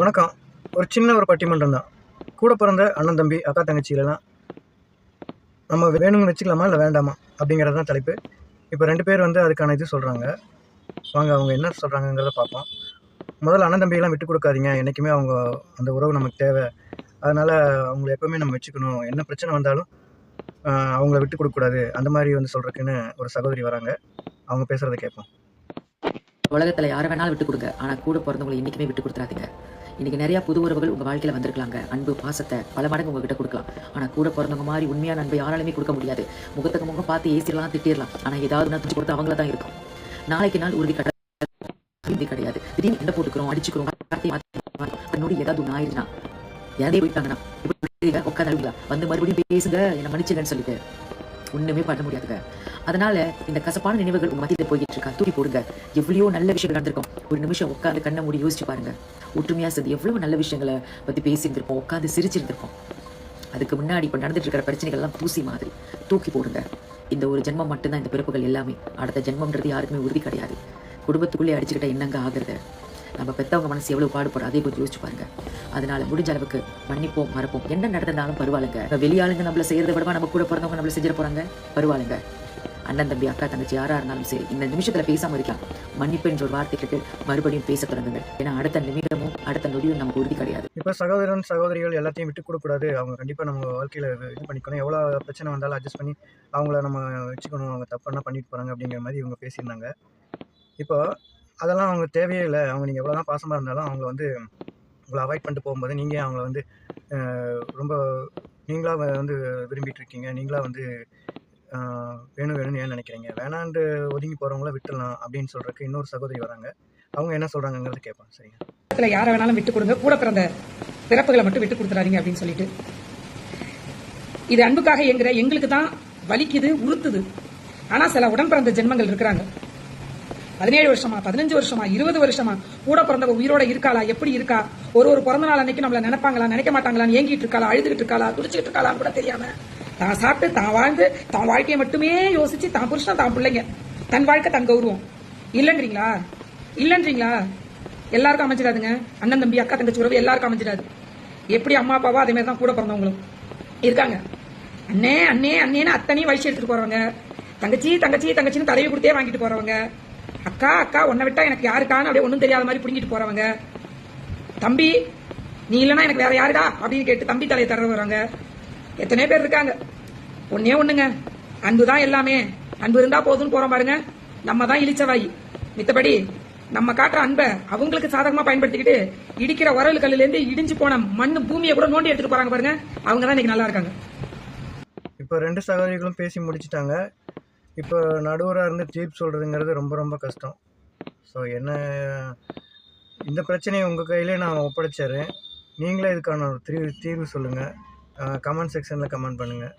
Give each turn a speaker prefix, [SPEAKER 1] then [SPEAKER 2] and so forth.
[SPEAKER 1] வணக்கம். ஒரு சின்ன ஒரு பட்டிமன்றம் தான். கூட பிறந்த அண்ணன் தம்பி அக்கா தங்கச்சிகளெல்லாம் நம்ம வேணும்னு வச்சுக்கலாமா இல்லை வேண்டாமா அப்படிங்கிறது தான் தலைப்பு. இப்போ ரெண்டு பேர் வந்து அதுக்கான இது சொல்கிறாங்க வாங்க அவங்க என்ன சொல்கிறாங்கங்கிறத பார்ப்போம். முதல்ல அண்ணன் தம்பியெல்லாம் விட்டு கொடுக்காதீங்க. என்றைக்குமே அவங்க அந்த உறவு நமக்கு தேவை. அதனால் அவங்கள எப்போவுமே நம்ம வச்சுக்கணும். என்ன பிரச்சனை வந்தாலும் அவங்கள விட்டு கொடுக்கக்கூடாது. அந்த மாதிரி வந்து சொல்கிறதுக்குன்னு ஒரு சகோதரி வராங்க. அவங்க பேசுகிறத கேட்போம்.
[SPEAKER 2] உலகத்தில் யாரை வேணாலும் விட்டு கொடுங்க. ஆனால் கூட பிறந்தவங்களை என்றைக்குமே விட்டு கொடுத்துறாதீங்க. இன்னைக்கு நிறைய புது உறவுகள் உங்க வாழ்க்கையில வந்திருக்கலாங்க. அன்பு பாசத்தை பல மடங்கு உங்ககிட்ட கொடுக்கலாம். ஆனா கூட பிறந்தவங்க மாதிரி உண்மையான அன்பை யாராலுமே கொடுக்க முடியாது. முகத்துக்கு முகம் பார்த்து ஏசிடலாம் திட்டிடலாம். ஆனா ஏதாவது நான் கொடுத்து அவங்கள தான் இருக்கும். நாளைக்கு நாள் உறுதி கிடையாது கிடையாது. திடீர்னு என்ன போட்டுக்கிறோம் அடிச்சுக்கிறோம் வார்த்தையை ஏதாவது ஒன்று ஆயிடுச்சுன்னா யாரே போயிட்டாங்கன்னா உட்காந்து வந்து மறுபடியும் பேசுங்க என்ன மன்னிச்சுங்கன்னு சொல்லிட்டு. ஒண்ணுமே பண்ண முடியாதுங்க. அதனால இந்த கசப்பான நினைவுகள் உங்க மத்தியில போயிட்டு இருக்கா தூக்கி போடுங்க. எவ்வளவோ நல்ல விஷயங்கள் நடந்திருக்கும். ஒரு நிமிஷம் உட்காந்து கண்ணை மூடி யோசிச்சு பாருங்க. ஒற்றுமையா சேர்ந்து எவ்வளவு நல்ல விஷயங்களை பத்தி பேசியிருந்திருப்போம். உட்காந்து சிரிச்சிருந்திருப்போம். அதுக்கு முன்னாடி இப்ப நடந்துட்டு இருக்கிற பிரச்சனைகள் எல்லாம் தூசி மாதிரி. தூக்கி போடுங்க. இந்த ஒரு ஜென்மம் மட்டும்தான் இந்த பிறப்புகள் எல்லாமே. அடுத்த ஜென்மம்ன்றது யாருக்குமே உறுதி கிடையாது. குடும்பத்துக்குள்ளே அடிச்சுக்கிட்ட என்னங்க ஆகுறது? நம்ம பெற்றவங்க மனசு எவ்வளவு பாடுபடும் அதே கொஞ்சம் யோசிச்சு பாருங்க. அதனால முடிஞ்ச அளவுக்கு மன்னிப்போம் மறப்போம். என்ன நடந்தாலும் பரவாயில்லைங்க. வெளியாளுங்க நம்மள செய்யறத விடவா நம்ம கூட பிறந்தவங்க நம்மள செஞ்சிட போறாங்க? பரவாயில்லைங்க. அண்ணன் தம்பி அக்கா தங்கச்சி யாரா இருந்தாலும் சரி இந்த நிமிஷத்துல பேசாம இருக்கலாம். மன்னிப்பு என்ற ஒரு வார்த்தை கேட்டு மறுபடியும் பேச தொடங்குங்க. ஏன்னா அடுத்த நிமிடமும் அடுத்த நொடியும் நமக்கு உறுதி கிடையாது.
[SPEAKER 1] இப்போ சகோதரன் சகோதரிகள் எல்லாத்தையும் விட்டு கொடுக்கக்கூடாது அவங்க கண்டிப்பாக நம்ம வாழ்க்கையில் இது பண்ணிக்கணும். எவ்வளோ பிரச்சனை வந்தாலும் அட்ஜஸ்ட் பண்ணி அவங்கள நம்ம வச்சுக்கணும். அவங்க தப்பெல்லாம் பண்ணிட்டு போகிறாங்க அப்படிங்கிற மாதிரி இவங்க பேசியிருந்தாங்க. இப்போ அதெல்லாம் அவங்க தேவையே இல்லை. அவங்க நீங்கள் எவ்வளோ தான் பாசமாக இருந்தாலும் அவங்கள வந்து உங்களை அவாய்ட் பண்ணிட்டு போகும்போது நீங்கள் அவங்கள வந்து ரொம்ப நீங்களாக வந்து விரும்பிட்டு இருக்கீங்க. நீங்களாக வந்து வேணும் வேணும்னு ஏன் நினைக்கிறீங்க? வேணாண்டு ஒதுங்கி போகிறவங்கள விட்டுடலாம் அப்படின்னு சொல்கிறதுக்கு இன்னொரு சகோதரி வராங்க. அவங்க என்ன சொல்கிறாங்கங்கிறத கேட்பேன் சரிங்க.
[SPEAKER 3] உலகத்துல யாரை வேணாலும் விட்டு கொடுங்க. கூட பிறந்த பிறப்புகளை மட்டும் விட்டு கொடுத்துறாதீங்க அப்படின்னு சொல்லிட்டு. இது அன்புக்காக எங்கிற எங்களுக்கு தான் வலிக்குது உறுத்துது. ஆனால் சில உடன் பிறந்த ஜென்மங்கள் இருக்கிறாங்க. பதினேழு வருஷமா பதினஞ்சு வருஷமா இருபது வருஷமா கூட பிறந்தவ உயிரோட இருக்காளா? எப்படி இருக்கா? ஒரு ஒரு பிறந்த நாள் அன்னைக்கு நம்மள நினைப்பாங்களா? நினைக்க மாட்டாங்களான்னு ஏங்கிட்டு இருக்காளா? அழுதுகிட்டு இருக்காளா? துடிச்சிட்டு இருக்காளான்னு கூட தெரியாம. தான் சாப்பிட்டு தான் வாழ்ந்து தான் வாழ்க்கையை மட்டுமே யோசிச்சு தான் புருஷன் தான் பிள்ளைங்க. தன் வாழ்க்கை தன் கௌரவம். இல்லைன்றீங்களா? இல்லைன்றீங்களா? எல்லாருக்கும் அமைஞ்சிடாதுங்க. அண்ணன் தம்பி அக்கா தங்கச்சி உறவு எல்லாருக்கும் அமைஞ்சிடாது. எப்படி அம்மா அப்பாவோ அதே மாதிரி தான் கூட பிறந்தவங்களும் இருக்காங்க. அண்ணே அண்ணே அண்ணேன்னு அத்தனையும் வயசு எடுத்துட்டு போறவங்க. தங்கச்சி தங்கச்சி தங்கச்சின்னு தலைவி கொடுத்தே வாங்கிட்டு போறவங்க. அக்கா அக்கா உன்னை விட்டா எனக்கு யாருக்கான்னு அப்படியே ஒன்றும் தெரியாத மாதிரி பிடிங்கிட்டு போறவங்க. தம்பி நீ இல்லைன்னா எனக்கு வேற யாருடா? அப்படின்னு கேட்டு தம்பி தலையை தர வராங்க எத்தனையோ பேர் இருக்காங்க? ஒன்னே ஒண்ணுங்க. அன்பு தான் எல்லாமே. அன்பு இருந்தா போதும்னு போறோம் பாருங்க. நம்ம தான் இழிச்சவாய். மித்தபடி நம்ம காட்டுற அன்பை அவங்களுக்கு சாதகமா பயன்படுத்திக்கிட்டு இடிக்கிற உரல் கல்லுல இருந்து இடிஞ்சு போன மண்ணு பூமியை கூட நோண்டி எடுத்துட்டு போறாங்க பாருங்க. அவங்க தான் இன்னைக்கு நல்லா இருக்காங்க.
[SPEAKER 1] இப்போ ரெண்டு சகோதரிகளும் பேசி முடிச்சிட்டாங்க. இப்போ நடுவராக இருந்து தீர்ப்பு சொல்கிறதுங்கிறது ரொம்ப ரொம்ப கஷ்டம். ஸோ என்ன இந்த பிரச்சனையை உங்கள் கையிலே நான் ஒப்படைச்சிடுறேன். நீங்களே இதுக்கான ஒரு தீர்வு தீர்வு சொல்லுங்கள் கமெண்ட் செக்ஷனில் கமெண்ட் பண்ணுங்கள்